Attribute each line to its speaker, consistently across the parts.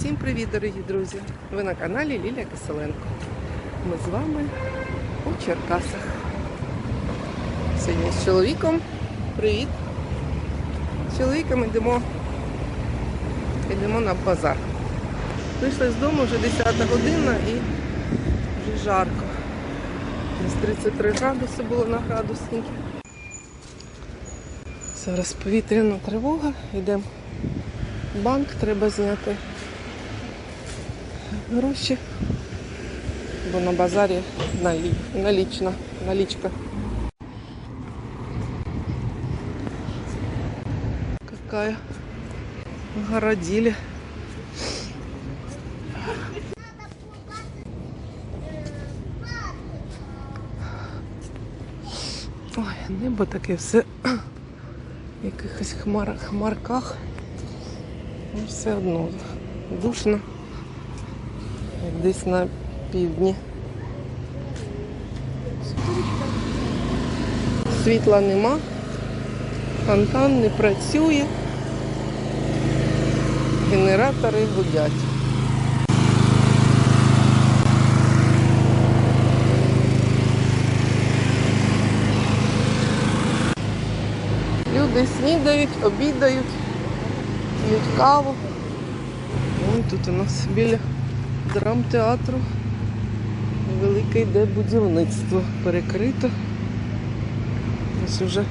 Speaker 1: Всім привіт, дорогі друзі! Ви на каналі Лілія Киселенко. Ми з вами у Черкасах. Сьогодні з чоловіком. Привіт! З чоловіком йдемо, йдемо на базар. Вийшли з дому вже 10 година і вже жарко. Десь 33 градуси було на градуснику. Зараз повітряна тривога. Йдемо банк, треба зняти гроші. Бо на базарі налі... налічна, налічка. Какая городили. Ой, небо таке все в якихось хмар, хмарках. Ну, Все одно душно, як десь на півдні. Світла нема, фонтан не працює, генератори гудять. Люди снідають, обідають, п'ють каву. Ось тут у нас біля драмтеатру велике йде будівництво перекрито. Ось вже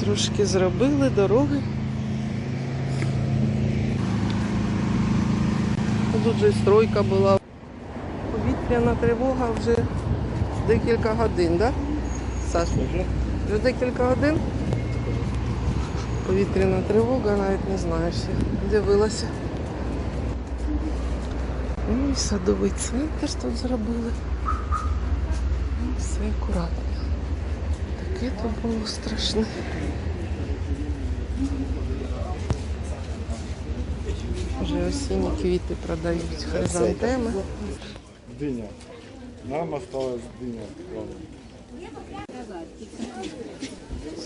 Speaker 1: трошки зробили дороги. Тут же стройка була. Повітряна тривога вже декілька годин, так? Да? Саш, вже декілька годин. Повітряна тривога, навіть не знаю ще. Дивилася. Ну і садовий цвинтар тут зробили. Ну, Все акуратно. Таке то було страшне. Вже осінні квіти продають хризантеми.
Speaker 2: Диня. Нам осталась диня.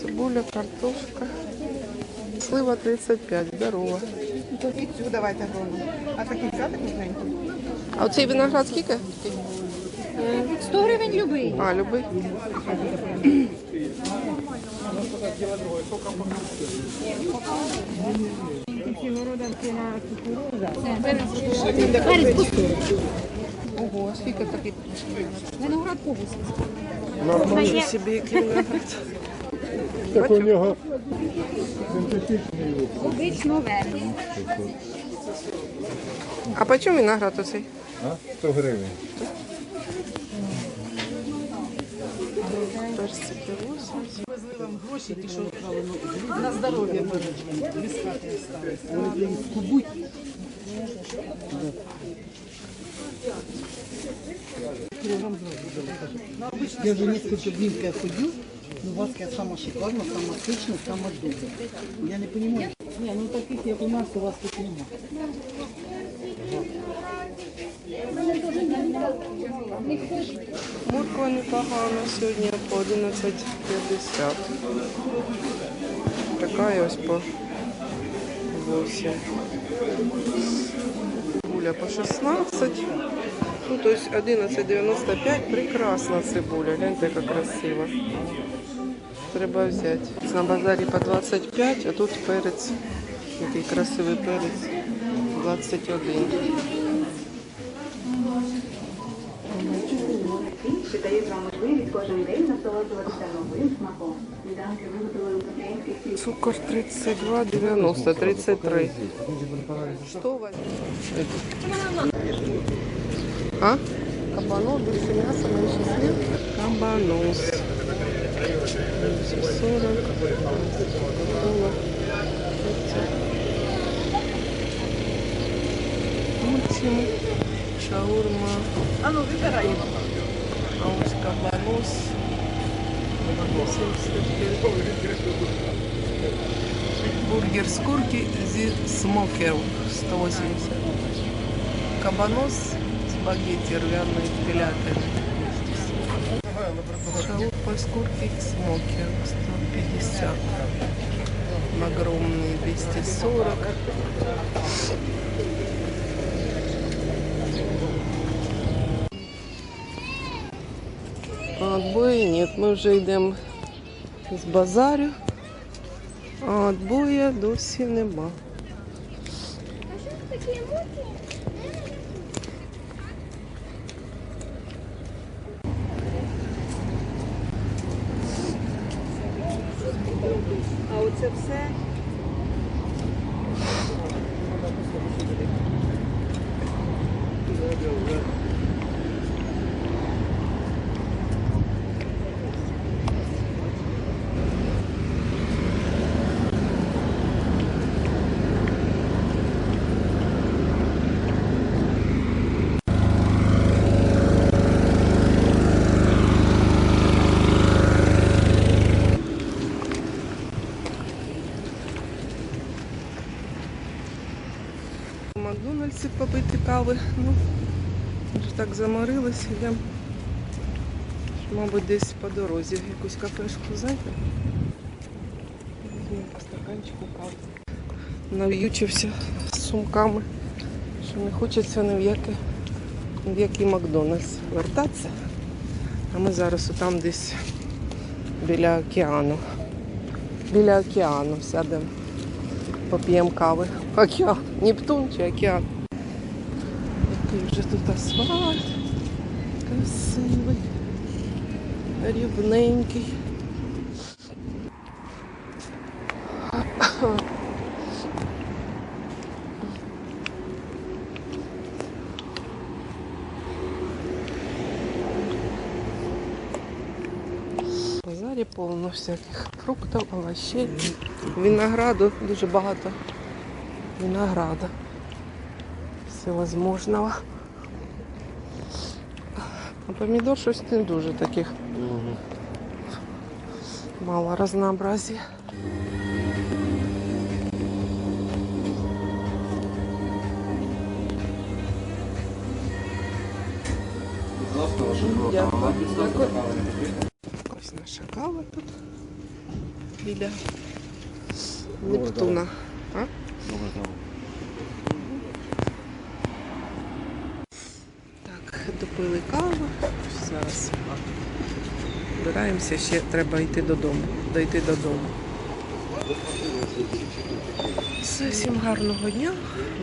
Speaker 1: Цибуля, картошка. Слива 35, здорова.
Speaker 3: Цю давайте грону. А такий взяти кругленький?
Speaker 1: А оцей виноград скільки?
Speaker 4: 100 гривень любий.
Speaker 1: А, любий.
Speaker 4: Перець по 100.
Speaker 1: Ого, скільки такий?
Speaker 4: Виноград по 80.
Speaker 1: Нормально собі який виноград.
Speaker 2: Так у нього.
Speaker 4: Обично.
Speaker 1: А по чому виноград оцей?
Speaker 2: А? 100 гривень.
Speaker 1: Персики 80.
Speaker 3: Везли вам гроші, ті, що на здоров'я. Без хати осталось. Кубуть. Я вже несколько днів я ходю, ну у вас я сама шикарна, сама сочна, сама добра. Я не понимаю. Не, ну таких як у нас у вас тут нема.
Speaker 1: Морква непогана сьогодні по 11,50. Така ось по 8. Цибуля по 16. Ну, то есть 11,95. Прекрасна цибуля. Гляньте, яка красива. Треба взяти. На базарі по 25, а тут перець. Який красивий перець. 21.
Speaker 5: що дають вам можливість кожен день насолоджуватися новим смаком. Сніданки виготовили з українських сіль.
Speaker 1: Цукор 32,90, 33. Что у вас? А? Кабанос, больше мяса, меньше слив. Кабанос. сорок, кока-кола, мультим, шаурма, аускабанос, 75, бургер с курки, зи смокер, 180, кабанос с багетти рвяные телятами. Шалупа Скурпик Смокер 150. Огромные 240. Отбоя нет, мы уже идем с базарю, а отбоя до синема. А що такі мутні? Оце все. В Макдональдсі попити кави. Ну, вже так заморились, йдемо. Мабуть, десь по дорозі якусь кафешку зайти. Візьмемо по стаканчику кави. Нав'ючився з сумками, що не хочеться ні в яке, ні в який Макдональдс вертатися. А ми зараз отам десь біля океану. Біля океану сядемо поп'ємо кави. Океан. Нептун чи океан. Який вже тут асфальт. Красивий. Рівненький. Базарі повно всяких фруктів, овощей, винограду, дуже багато винограда. Всевозможного. А помідор щось не дуже таких. Мало разнообразия. Ось наша кава тут. Біля Нептуна. А? Так, допили каву. Зараз збираємося, ще треба йти додому. Дойти додому. Всім гарного дня.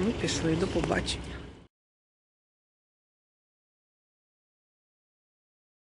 Speaker 1: Ми пішли. До побачення.